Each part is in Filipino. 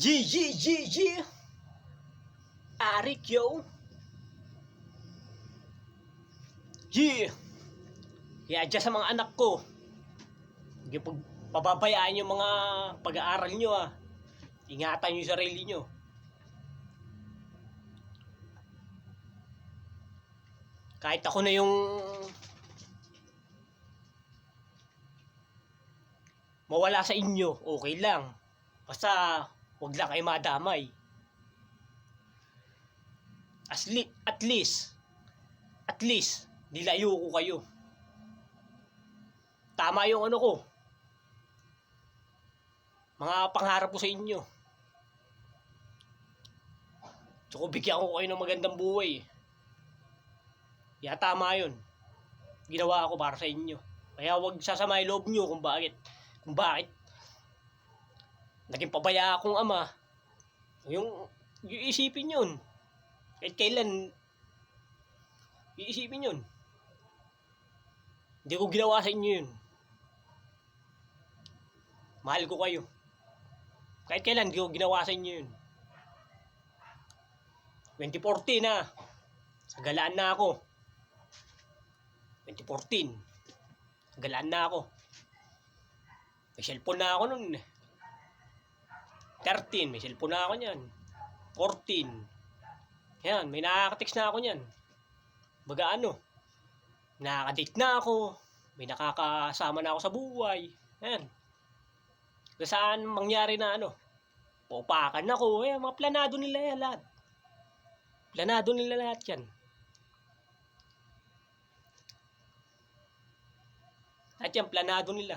G, G, G, G. Arik, yo. Kaya dyan sa mga anak ko, hindi pag pababayaan yung mga pag-aaral nyo ah. Ingatan nyo yung sarili nyo. Kahit ako na yung mawala sa inyo, okay lang. Basta, wag lang kayo madamay. As li- at least, at least, nilayo ko kayo. Tama yung ano ko. Mga pangarap ko sa inyo. Tsaka bigyan ko kayo ng magandang buhay. Ya, tama yun. Ginawa ko para sa inyo. Kaya wag sasama yung loob nyo kung bakit. Kung bakit. Naging pabaya akong ama. Yung, yung isipin yun. Kahit kailan, iisipin yun. Hindi ko ginawa sa inyo yun. Mahal ko kayo. Kahit kailan, hindi ko ginawa sa inyo yun. 2014 na. Sa galaan na ako. 2014. Sa galaan na ako. May cellphone na ako nun. eh. 13, may cellphone na ako niyan. 14. Yan, may nakaka-text na ako niyan. Baga ano, nakaka-date na ako. May nakakasama na ako sa buhay. Yan. Saan mangyari na ano, paupakan ako. Eh, mga planado nila yan lahat. Planado nila lahat yan. Lahat yan, planado nila.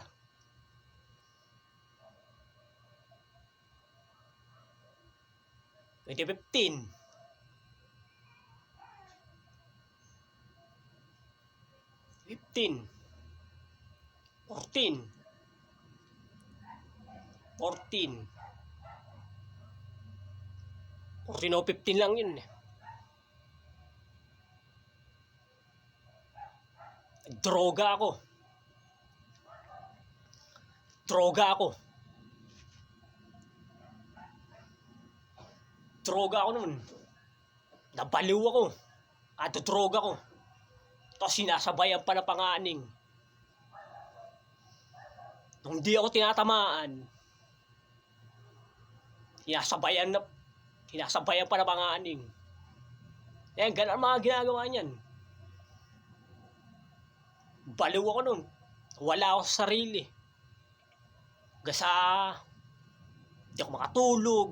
Twenty fifteen. Fifteen. Fourteen. Fourteen. Fourteen o lang yun eh. Droga ako. Droga ako. Droga ako nun. Nabaliw ako. At droga ko. Tapos sinasabayan pa na panganing. Nung di ako tinatamaan, sinasabayan na, sinasabayan pa na panganing. Yan, ganun ang mga ginagawa niyan. Baliw ako nun. Wala ako sa sarili. Gasa, hindi ako makatulog.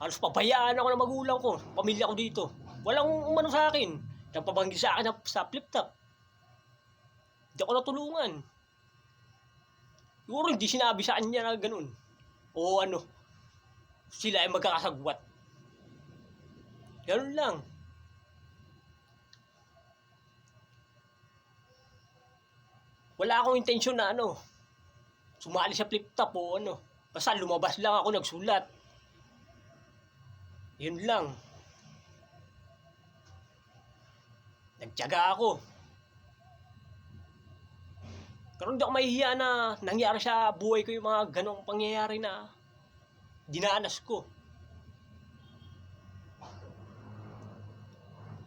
Halos pabayaan ako ng magulang ko, pamilya ko dito. Walang umano sa akin. Nagpabanggi sa akin sa flip top. Hindi ako natulungan. Siguro hindi sinabi sa kanya na ganun. O ano, sila ay magkakasagwat. Ganun lang. Wala akong intensyon na ano, sumali sa flip top o ano. Basta lumabas lang ako nagsulat. Yun lang. Nagtyaga ako. Pero hindi ako mahihiya na nangyari sa buhay ko yung mga ganong pangyayari na dinaanas ko.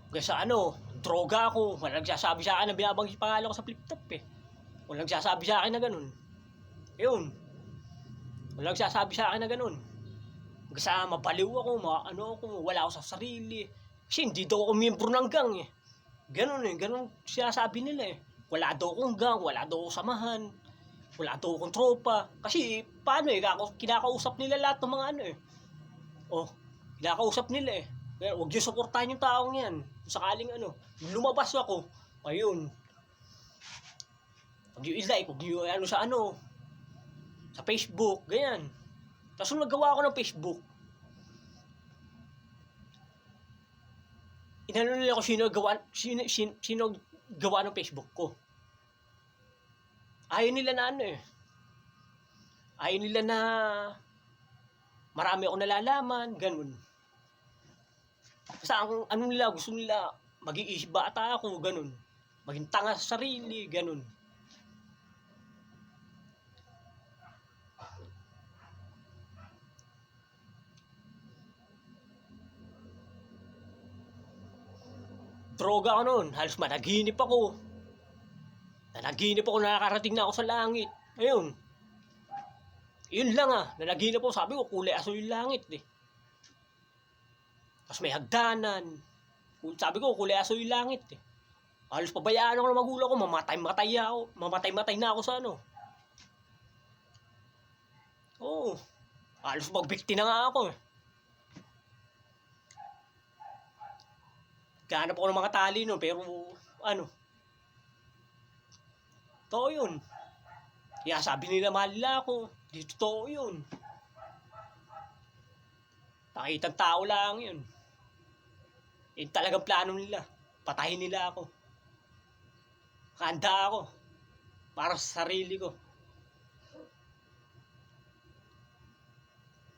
Kaya sa ano, droga ako. Wala nagsasabi sa akin na binabanggit pangalan ko sa flip top eh. Wala nagsasabi sa akin na ganun. Yun. Wala nagsasabi sa akin na ganun. Kasi mabaliw ako, ma ano ako, wala ako sa sarili. Kasi hindi daw ako miyembro ng gang eh. Ganun eh, ganun sinasabi nila eh. Wala daw akong gang, wala daw akong samahan. Wala daw akong tropa. Kasi paano eh, kinakausap nila lahat ng mga ano eh. Oh, kinakausap nila eh. Kaya huwag niyo suportahan yung taong yan. Sakaling ano, lumabas ako, ayun. Huwag niyo i-like, huwag niyo ano sa ano, sa Facebook, ganyan. Tapos nung nagawa ako ng Facebook, inano nila ko sino gawa, sino, sino, sino gawa ng Facebook ko. Ayaw nila na ano eh. Ayaw nila na marami ako nalalaman, ganun. Basta ang ano nila, gusto nila maging isip bata ako, ganun. Maging tanga sa sarili, ganun. Droga ako noon. Halos managinip ako. Nanaginip ako na nakarating na ako sa langit. Ayun. Yun lang ah. Nanaginip ako. Sabi ko, kulay aso yung langit eh. Tapos may hagdanan. Sabi ko, kulay aso yung langit eh. Halos pabayaan ako ng magulang ko. Mamatay-matay ako. Mamatay-matay na ako sa ano. Oo. Halos magbikti na nga ako eh. Ganap ako ng mga tali no, pero ano. Totoo yun. Kaya sabi nila mahal nila ako. Di totoo yun. Pakitang tao lang yun. Yun talagang plano nila. Patayin nila ako. Kanda ako. Para sa sarili ko.